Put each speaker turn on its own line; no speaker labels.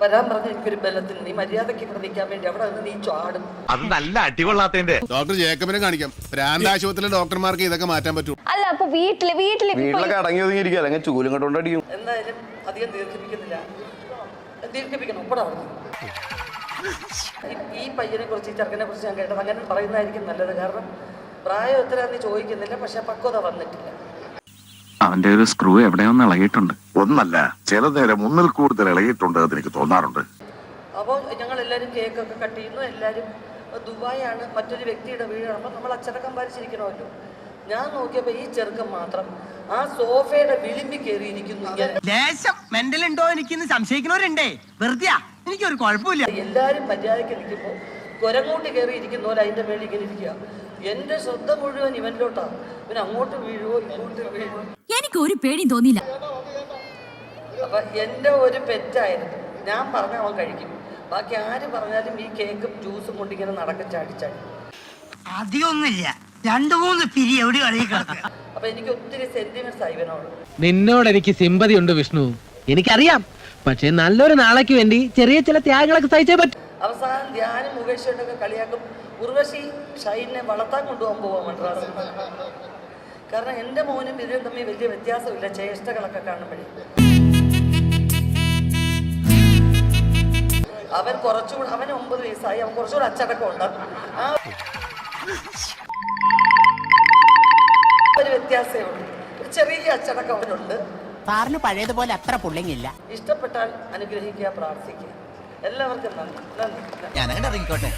വരാൻ പറഞ്ഞ എനിക്കൊരു ബലത്തിന് നീ മര്യാദയ്ക്ക് ഇവിടെ വേണ്ടി അവിടെ നിന്ന് നീ ചാടും.
അത് നല്ല അടികൊള്ളാത്തതിന്റെ.
ഡോക്ടർ ജേക്കബിനെ കാണിക്കാം. ഭ്രാന്ത് ആശുപത്രിയിലെ ഡോക്ടർമാർക്ക് ഇതൊക്കെ മാറ്റാൻ പറ്റും.
അല്ല അപ്പൊ വീട്ടിൽ വീട്ടിൽ
വീട്ടിലൊക്കെ അടങ്ങി ഒതുങ്ങിയിരിക്കും അല്ലെങ്കിൽ ചൂലും കണ്ടുകൊണ്ട്
എന്തായാലും അധികം ദീർഘിപ്പിക്കുന്നില്ല. ദീർഘിപ്പിക്കണം. ഒപ്പട ഈ പയ്യനെ കുറിച്ച് ഈ ചെറുക്കനെ കുറിച്ച് ഞാൻ കേട്ടത് അങ്ങനെ പറയുന്നതായിരിക്കും നല്ലത്. കാരണം പ്രായം എത്രയാന്ന് ചോദിക്കുന്നില്ല. പക്ഷെ പക്വത വന്നിട്ടില്ല.
അവന്റെ ഒരു സ്ക്രൂ എവിടെയൊന്ന് ഇളകിയിട്ടുണ്ട്.
ഒന്നല്ല ചില നേരം ഒന്നിൽ കൂടുതൽ ഇളകിയിട്ടുണ്ട് എന്ന് എനിക്ക് തോന്നാറുണ്ട്.
അപ്പോൾ ഞങ്ങൾ എല്ലാവരും കേക്കൊക്കെ കട്ട് ചെയ്യുന്നു. എല്ലാവരും ദുബായാണ് മറ്റൊരു വ്യക്തിയുടെ വീടാണ്. അപ്പോൾ നമ്മൾ അച്ചടക്കം പാലിച്ചിരിക്കണമല്ലോ. ഞാൻ നോക്കിയപ്പോൾ ഈ ചെറുക്കൻ മാത്രം ആ സോഫയുടെ വിളിമ്പി കയറിയിരിക്കുന്നു ഇരിക്കുന്നു
ലേശം മെന്റൽ ഉണ്ടോ എനിക്ക് സംശയിക്കുന്നവരുണ്ടേ. വെറുതെ എനിക്കൊരു കുഴപ്പമില്ല.
എല്ലാവരും മര്യാദയ്ക്ക് നിൽക്കുമ്പോൾ കുരങ്ങോട്ട് കയറി ഇരിക്കുന്നവർ അതിന്റെ മേളിൽ ഇങ്ങനെ ഇരിക്കുക എന്റെ ശ്രദ്ധ മുഴുവൻ ഇവനിലോട്ടാണ് പിന്നെ അങ്ങോട്ട് വീഴുവോ ഇങ്ങോട്ട് വീഴുവോ.
എനിക്ക് ഒരു പേടിയും തോന്നിയില്ല.
അപ്പം എന്റെ ഒരു പെറ്റായിരുന്നു. ഞാൻ പറഞ്ഞ അവൻ കഴിക്കും. ബാക്കി ആര് പറഞ്ഞാലും ഈ കേക്കും ജ്യൂസും കൊണ്ടിങ്ങനെ നടക്ക ചാടിച്ചാടി ചാടി.
അധികമൊന്നുമില്ല. രണ്ടു മൂന്ന് പിരി എവിടെ
അപ്പൊ എനിക്ക് ഒത്തിരി സെന്റിമെന്റ്സ് ആയി ഇവനോട്.
നിന്നോട് എനിക്ക് സിമ്പതി ഉണ്ട് വിഷ്ണു. എനിക്കറിയാം. പക്ഷെ നല്ലൊരു നാളേക്ക് വേണ്ടി ചെറിയ ചില ത്യാഗങ്ങളൊക്കെ സഹിച്ചേ പറ്റും.
അവസാനം ധ്യാനം മുകേഷോട്ടൊക്കെ കളിയാക്കും. ഉർവശി ഷൈനെ വളർത്താൻ കൊണ്ടുപോകാൻ പോവാം മദ്രാസ് കാരണം എന്റെ മോനും ഇതിനും തമ്മിൽ വലിയ വ്യത്യാസമില്ല. ചേഷ്ടകളൊക്കെ കാണുമ്പോഴേ. അവൻ കുറച്ചുകൂടെ അവന് ഒമ്പത് വയസ്സായി. അവൻ കുറച്ചുകൂടെ അച്ചടക്കം ഉണ്ട് ആ ഒരു വ്യത്യാസമേ ഉള്ളൂ. ഒരു ചെറിയ അച്ചടക്കം അവനുണ്ട്.
സാറിന് പഴയതുപോലെ അത്ര പുള്ളിങ്ങില്ല.
ഇഷ്ടപ്പെട്ടാൽ അനുഗ്രഹിക്കുക പ്രാർത്ഥിക്കുക. എല്ലാവർക്കും നന്ദി. നന്ദി.
ഞാൻ അങ്ങനെ ഇറങ്ങിക്കോട്ടെ